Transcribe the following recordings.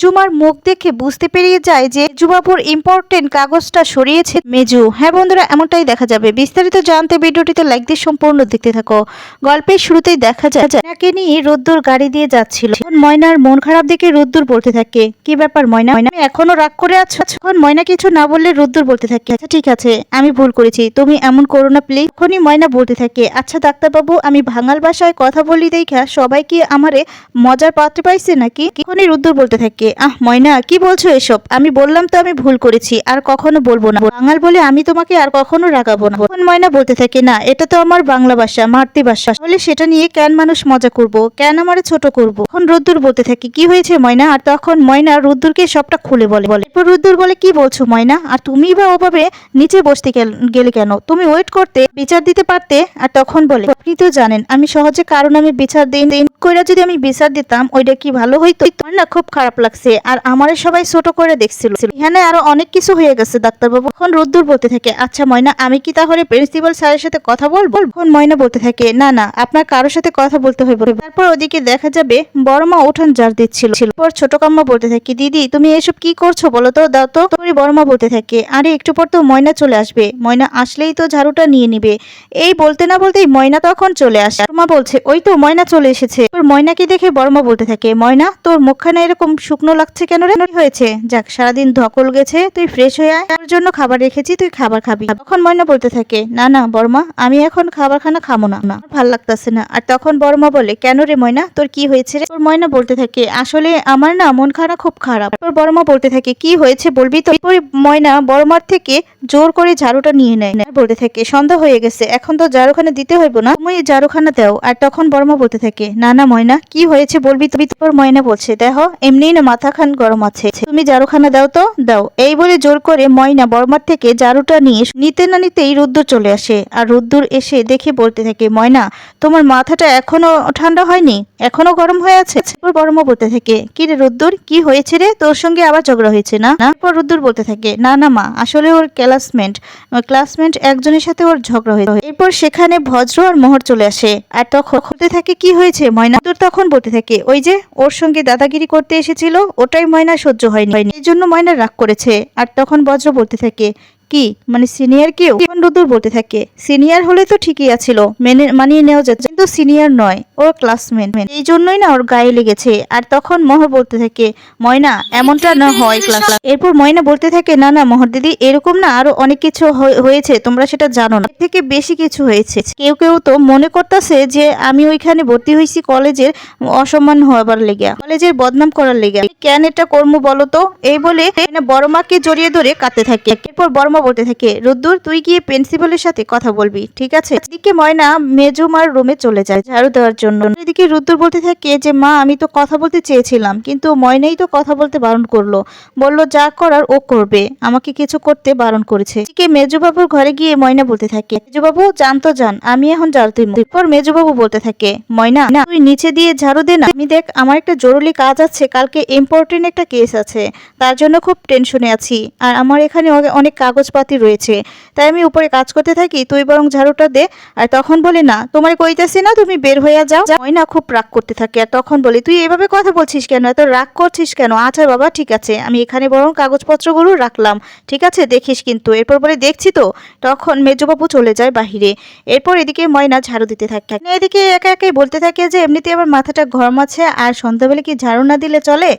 মেজুমার মুখ দেখে বুঝতে পেরিয়ে যায় যে মেজুবাবুর ইম্পর্টেন্ট কাগজটা সরিয়েছে মেজু। হ্যাঁ বন্ধুরা, এমনটাই দেখা যাবে। বিস্তারিত জানতে ভিডিওটিতে লাইক দিয়ে সম্পূর্ণ দেখতে থাকো। গল্পের শুরুতেই দেখা যায় ময়নাকে নিয়ে রোদ্দুর গাড়ি দিয়ে যাচ্ছিল। ময়নার মন খারাপ দেখে রোদ্দুর বলতে থাকে, কি ব্যাপার ময়না? ময়না এখনও রাগ করে আছো? তখন ময়না কিছু না বললে রোদ্দুর বলতে থাকে আচ্ছা ঠিক আছে, আমি ভুল করেছি। তুমি এমন করো না প্লিজ তখনই ময়না বলতে থাকে আচ্ছা ডাক্তারবাবু, আমি ভাঙাল ভাষায় কথা বলি দেখা সবাই কি আমারে মজার পাত্র পাইছে নাকি? তখনই রুদ্দুর বলতে থাকে আহ, ময়না, কি বলছো এসব? আমি বললাম তো আমি ভুল করেছি, আর কখনো বলব না। বাঙাল বলে আমি তোমাকে আর কখনো রাগাবো না। তখন ময়না বলতে থাকে, না, এটা তো আমার বাংলা ভাষা, মাতৃভাষা। তাহলে সেটা নিয়ে কেন মানুষ মজা করব? কেন আমারে ছোট করব? তখন রুদ্দুর বলতে থাকে, কি হয়েছে ময়না? আর তখন ময়না রুদ্দুরকে সবটা খুলে বলে। বলে, এরপর রুদ্দুর বলে, কি বলছো ময়না? আর তুমি বা ওভাবে নিচে বসতে গেলে কেন? তুমি ওয়েট করতে, বিচার দিতে পারতে? আর তখন বলে, আপনি তো জানেন, আমি সহজে কারণ আমি বিচার দিই দিই কইরা যদি আমি বিচার দিতাম, ওইটা কি ভালো হইতো? না খুব খারাপ লাগছে। আর আমারে সবাই ছোট করে দেখছিল। এখানে আরও অনেক কিছু হয়ে গেছে, ডাক্তারবাবু। এখন রোদ্দুর বলতে থাকে আচ্ছা ময়না, আমি কি তাহলে প্রিন্সিপাল স্যারের সাথে কথা বলব? এখন ময়না বলতে থাকে, না না, আপনার কারোর সাথে কথা বলতে হইব না। তারপর ওদিকে দেখা যাবে বড় মা উঠান জার দিচ্ছিল। পর ছোট কাম্মা বলতে থাকে, দিদি, তুমি এসব কি করছ বলো তো, দাও তো। তোরই বড় মা বলতে থাকে, আরে, একটু পর তো ময়না চলে আসবে। ময়না আসলেই তো ঝাড়ুটা নিয়ে নিবে। এই বলতে না বলতেই ময়না তখন চলে আসে। মা বলছে, ওই তো ময়না চলে এসেছে। তোর ময়নাকে দেখে বড় মা বলতে থাকে, ময়না, তোর মুখখানে এরকম শুকনো লাগছে কেন রে? হয়েছে। যাক, সারাদিন ধকল গেছে, তুই ফ্রেশ হয়ে আয়। তোর জন্য খাবার রেখেছি, তুই খাবার খাবি। তখন ময়না বলতে থাকে, না না বড়মা আমি এখন খাবার খানা খাব না। না ভালো লাগতেছে না। আর তখন বড়মা বলে, কেন রে ময়না, তোর কি হয়েছে রে? তোর ময়না বলতে থাকে, আসলে আমার না মন খারাপ, খুব খারাপ। তোর বড়মা বলতে থাকে, কি হয়েছে বলবি তো? ময়না বড়মার থেকে জোর করে ঝাড়ুটা নিয়ে নেয়। আর বলতে থাকে, সন্ধ্যা হয়ে গেছে, এখন তো ঝাড়ুখানা দিতে হইব না, তুমি ঝাড়ুখানা দাও। আর তখন বড়মা বলতে থাকে, না না, ময়না, কি হয়েছে বলবি তুমি? তোর ময়না বলছে, দেখো, এমনিই না মাথা খান গরম আছে। তুমি জারুখানা দাও তো? দাও। এই বলে জোর করে ময়না বর্মার থেকে জারুটা নিয়ে নিতে না নিতেই রুদ্দুর চলে আসে। আর রুদ্দুর এসে দেখে বলতে থাকে, ময়না, তোমার মাথাটা এখনও ঠান্ডা হয়নি? এখনও গরম হয়ে আছে। বড়মা বলতে থাকে, কি রে রুদ্দুর, কি হয়েছে রে? তোর সঙ্গে আবার ঝগড়া হয়েছে না? না পর রুদ্দুর বলতে থাকে, না না মা, আসলে ওর ক্লাসমেট ক্লাসমেট একজনের সাথে ওর ঝগড়া হয়েছে। এরপর সেখানে ভজ্র আর মোহর চলে আসে। আর তখন বলতে থাকে, কি হয়েছে ময়না? রুদ্দুর তখন বলতে থাকে, ওই যে, ওর সঙ্গে দাদাগিরি করতে এসেছিল, ওটাই ময়না সহ্য হয়নি। এই জন্য ময়না রাগ করেছে। আর তখন বজ্র বলতে থাকে কি? মানে সিনিয়র কেউ? রুদ্দুর বলতে থাকে সিনিয়র হলে তো ঠিকই আছিল, মেনে, মানিয়ে নেওয়া যাচ্ছে। কিন্তু সিনিয়র নয় ওর ক্লাসমেট এই জন্যই না ওর গায়ে লেগেছে। আর তখন মোহর বলতে থাকে, ময়না, এমনটা না হয় ক্লাস এরপর ময়না বলতে থাকে, না না, মোহর দিদি, এরকম না আরও অনেক কিছু হয়েছে, তোমরা সেটা জানো না। থেকে বেশি কিছু হয়েছে। কেউ কেউ তো মনে করতেছে যে, আমি ওইখানে ভর্তি হয়েছি কলেজের অসম্মান হবার লেগে কলেজের বদনাম করার লেগে কেন এটা কর্ম বলো তো? এই বলে বড় মাকে জড়িয়ে ধরে কাঁদতে থাকে। এরপর বড় বলতে থাকে, রুদ্দুর, তুই গিয়ে প্রিন্সিপালের সাথে কথা বলবি, ঠিক আছে? এদিকে ময়না মেজুমার রুমে চলে যায় ঝাড়ু দেওয়ার জন্য। এদিকে রুদ্দুর বলতে থাকে যে, মা, আমি তো কথা বলতে চেয়েছিলাম, কিন্তু ময়নাই তো কথা বলতে বারণ করল। বলল, যা করার ও করবে, আমাকে কিছু করতে বারণ করেছে। এদিকে মেজুবাবুর ঘরে গিয়ে ময়না বলতে থাকে, মেজুবাবু জান তো জান আমি এখন ঝাড়ু দিব এরপর মেজুবাবু বলতে থাকে, ময়না, না, তুই নিচে দিয়ে ঝাড়ু দে না। আমি দেখ, আমার একটা জরুরি কাজ আছে, কালকে ইম্পর্টেন্ট একটা কেস আছে, তার জন্য খুব টেনশনে আছি, আর আমার এখানে অনেক অনেক কাগজপাতি রয়েছে। তাই আমি উপরে কাজ করতে থাকি, তুই বরং ঝাড়ুটা দে। আর তখন বলে, না তোমার কইতেছি না, তুমি বের হয়ে যাও। ময়না খুব রাগ করতে থাকে, আর তখন বলে, তুই এভাবে কথা বলছিস কেন? এত রাগ করছিস কেন? আচ্ছা বাবা, ঠিক আছে। আমি এখানে বরং কাগজপত্রগুলো রাখলাম। ঠিক আছে, দেখিস কিন্তু। এরপর বলে, দেখছি তো। তখন মেজবাবু চলে যায় বাহিরে। এরপর এদিকে ময়না ঝাড়ু দিতে থাকে। এদিকে একা একাই বলতে থাকে যে, এমনিতে আমার মাথাটা গরম আছে, আর সন্ধ্যাবেলা কি ঝাড়ু না দিলে চলে?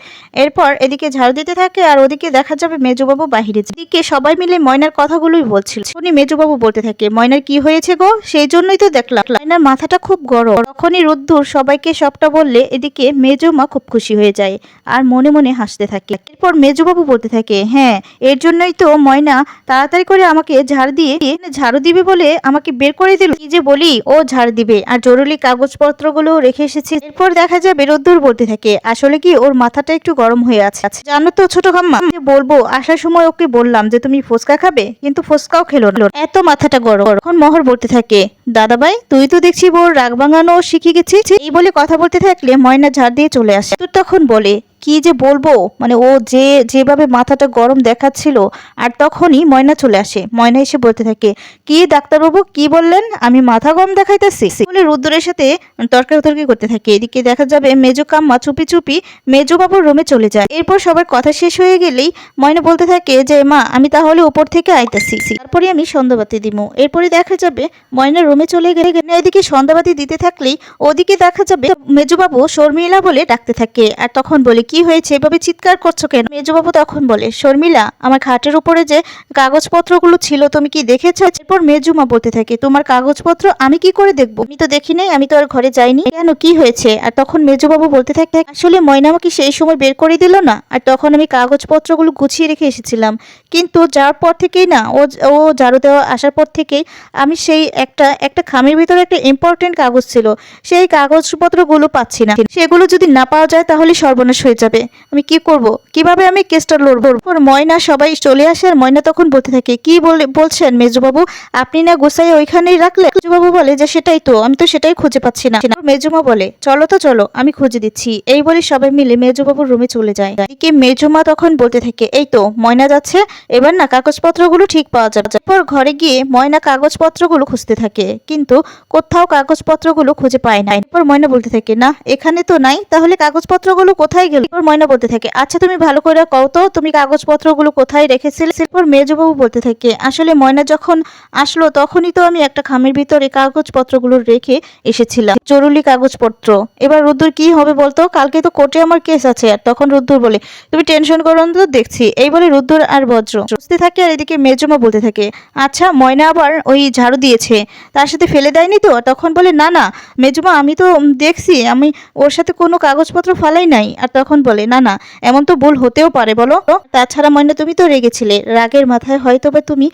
এরপর এদিকে ঝাড়ু দিতে থাকে, আর ওদিকে দেখা যাবে মেজবাবু বাহিরে। এদিকে সবাই মিলে ময়নার কথাগুলোই বলছিল। উনি মেজবাবু বলতে থাকে, ময়নার কি হয়েছে গো? সেই জন্যই তো দেখলাম। ময়নার মাথাটা খুব গরম। তখনই রোদ্দুর সবাইকে সবটা বললে এদিকে মেজমা খুব খুশি হয়ে যায় আর মনে মনে হাসতে থাকে। এরপর মেজবাবু বলতে থাকে হ্যাঁ এর জন্যই তো ময়না তাড়াতাড়ি করে আমাকে ঝাড় দিয়ে ঝাড়ু দিবে বলে আমাকে বের করে দিল। কি যে বলি, ও ঝাড় দিবে আর জরুরি কাগজপত্রগুলো রেখে এসেছি। এরপর দেখা যাবে রোদ্দুর বলতে থাকে, আসলে কি ওর মাথাটা একটু গরম হয়ে আছে? জানো তো ছোট খাম্মা বলব, আসার সময় ওকে বললাম যে, তুমি ফুচকা খাবে, কিন্তু ফোসকাও খেলো এত মাথাটা গরম। এখন মহর বলতে থাকে, দাদাভাই, তুই তো দেখছি বোর রাগ ভাঙানো শিখে গেছিস। এই বলে কথা বলতে থাকলে ময়না ঝাড় দিয়ে চলে আসে। তো তখন বলে কি যে বলব? মানে ও যে, যেভাবে মাথাটা গরম দেখাচ্ছিল, আর তখনই ময়না চলে আসে। ময়না এসে বলতে থাকে, কি ডাক্তারবাবু, কি বললেন? আমি মাথা গরম দেখাইতেছি। বলে রুদ্রের সাথে তর্কাতর্কি করতে থাকে। এদিকে দেখা যাবে মেজো কাম্মা চুপি চুপি মেজো বাবুর রুমে চলে যায়। এরপর সবার কথা শেষ হয়ে গেলেই ময়না বলতে থাকে, যে মা, আমি তাহলে উপর থেকে আইতাছি। তারপরে আমি সন্ধ্যাবাতি দিব এরপরে দেখা যাবে ময়না রুমে চলে গেলে এদিকে সন্ধ্যাবাতি দিতে থাকলেই ওদিকে দেখা যাবে মেজবাবু শর্মিলা বলে ডাকতে থাকে। আর তখন বলে কি হয়েছে? এভাবে চিৎকার করছ কেন? মেজবাবু তখন বলে, শর্মিলা, আমার খাটের উপরে যে কাগজপত্রগুলো ছিল, তুমি কি দেখেছ? এরপর মেজুমা বলতে থাকে, তোমার কাগজপত্র আমি কি করে দেখব? আমি তো দেখি নাই আমি তো আর ঘরে যাইনি। কেন? কি হয়েছে? আর তখন মেজবাবু বলতে থাকে, আসলে ময়না আমাকে সেই সময় বের করে দিল না? আর তখন আমি কাগজপত্রগুলো গুছিয়ে রেখে এসেছিলাম। কিন্তু যাওয়ার পর থেকেই না, ও ও ঝাড়ু দেওয়া আসার পর থেকেই আমি সেই একটা একটা খামের ভিতরে একটা ইম্পর্টেন্ট কাগজ ছিল। সেই কাগজপত্রগুলো পাচ্ছি না। সেগুলো যদি না পাওয়া যায়, তাহলে সর্বনাশ হয়ে যাবে। আমি কি করব? কীভাবে আমি কেসটা লড়বো? ওর ময়না সবাই চলে আসে আর ময়না তখন বলতে থাকে, কি বলছেন মেজবাবু? আপনি না গোসাই ওইখানেই রাখলে? মেজবাবু বলে যে, সেটাই তো, আমি তো সেটাই খুঁজে পাচ্ছি না। মেজুমা বলে, চলো তো, চলো, আমি খুঁজে দিচ্ছি। এই বলে সবাই মিলে মেজবাবুর রুমে চলে যায়। এদিকে মেজুমা তখন বলতে থাকে, এই তো, ময়না যাচ্ছে, এবার না কাগজপত্রগুলো ঠিক পাওয়া যাবে। তারপর ঘরে গিয়ে ময়না কাগজপত্রগুলো খুঁজতে থাকে, কিন্তু কোথাও কাগজপত্রগুলো খুঁজে পায় না। এরপর ময়না বলতে থাকে, না, এখানে তো নাই, তাহলে কাগজপত্রগুলো কোথায় গেল? এরপর ময়না বলতে থাকে। আচ্ছা তুমি ভালো করে কও তো, তুমি কাগজপত্রগুলো কোথায় রেখেছিলে? এরপর মেজবাবু বলতে থাকে, আসলে ময়না যখন আসলো তখনই তো আমি একটা খামের ভিতরে কাগজপত্রগুলো রেখে এসেছিলাম। জরুরি কাগজপত্র। এবার রুদ্দুর কি হবে বলতো? কালকে তো কোর্টে আমার কেস আছে, আর তখন রুদ্দুর বলে, তুমি টেনশন করো তো, দেখছি। এই বলে রুদ্দুর আর বজ্র বুঝতে থাকে আর এদিকে মেজমা বলতে থাকে আচ্ছা ময়না আবার ওই ঝাড়ু দিয়েছে, তার সাথে ফেলে দেয়নি তো? তখন বলে, না না, মেজমা, আমি তো দেখছি, আমি ওর সাথে কোনো কাগজপত্র ফালাই নাই। আর তখন বলে, না না, এমন তো ভুল হতেও পারে, বলো। তাছাড়া ময়না, তুমি তো রেগেছিলে। রাগের মাথায় হয়তো বা তুমি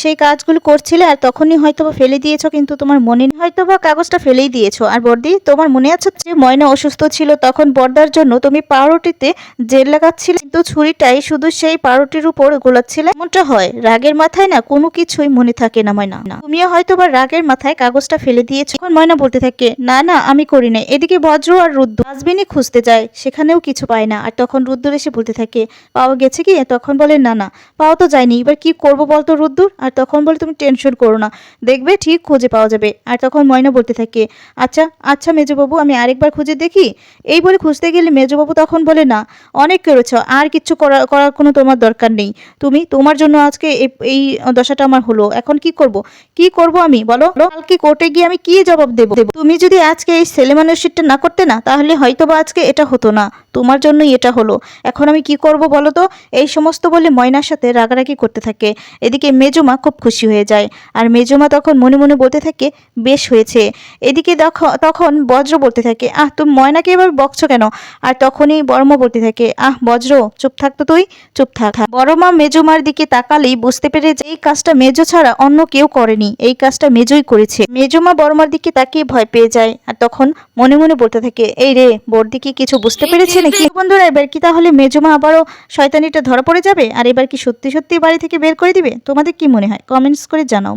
সেই কাজগুলো করছিলে আর তখনই হয়তো বা ফেলে দিয়েছ, কিন্তু তোমার মনে হয়তো বা কাগজটা ফেলেই দিয়েছ। আর বর্দি, তোমার মনে আছে যে ময়না অসুস্থ ছিল, তখন বর্দার জন্য তুমি পাউরুটিতে জেল লাগাচ্ছিলে, কিন্তু ছুরিটাই শুধু সেই পাউরুটির উপর গোলাচ্ছিলে, এমনটা হয়। রাগের মাথায় না, কোনো কিছুই মনে থাকে না ময়না। তুমিও হয়তো বা রাগের মাথায় কাগজটা ফেলে দিয়েছ। এখন ময়না বলতে থাকে, না না, আমি করি না এদিকে বজ্র আর রুদ্র ডাস্টবিনে খুঁজতে যায়, সেখানেও কিছু পায় না। আর তখন রুদ্র এসে বলতে থাকে পাওয়া গেছে কি? তখন বলে, না না, পাওয়া তো যায়নি। এবার কি করব বলতো রুদ্দুর? আর তখন বলে, তুমি টেনশন করো না। দেখবে ঠিক খুঁজে পাওয়া যাবে। আর তখন ময়না বলতে থাকে আচ্ছা আচ্ছা মেজবাবু, আমি আরেকবার খুঁজে দেখি? এই বলে খুঁজতে গেলে মেজবাবু তখন বলে, না, অনেক করেছ। আর কিচ্ছু করার করার কোনো তোমার দরকার নেই। তুমি তোমার জন্য আজকে এই দশাটা আমার হলো। এখন কি করব? কি করব আমি? বলো। কালকে কোর্টে গিয়ে আমি কি জবাব দেব? তুমি যদি আজকে এই সেলেমানের শিটটা না করতে না, তাহলে হয়তো বা আজকে এটা হতো না। তোমার জন্যই এটা হলো। এখন আমি কি করব বলো তো? এই সমস্ত বলে ময়নার সাথে রাগারাগি করতে থাকে। এদিকে মেজমা খুব খুশি হয়ে যায়। আর মেজমা তখন মনে মনে বলতে থাকে বেশ হয়েছে। এদিকে দেখো তখন বজ্র বলতে থাকে আহ তুমি ময়নাকে এবার বকছো কেন? আর তখনই বর্ম বলতে থাকে আহ বজ্র চুপ থাকতো তুই চুপ থাক। বড়মা মেজমার দিকে তাকালেই বুঝতে পেরে যে এই কাজটা মেজো ছাড়া অন্য কেউ করেনি। এই কাজটা মেজোই করেছে। মেজমা বড়মার দিকে তাকিয়ে ভয় পেয়ে যায়। আর তখন মনে মনে বলতে থাকে এই রে বড়দি কি কিছু বুঝতে পেরেছে? নাকি বন্ধুরা এবার কি তাহলে মেজমা আবারও শয়তানিটা ধরা পড়ে যাবে? আর এবার কি সত্যি সত্যি বাড়ি থেকে বের করে দিবে? তোমাদের কি মনে হয়? কমেন্টস করে জানাও।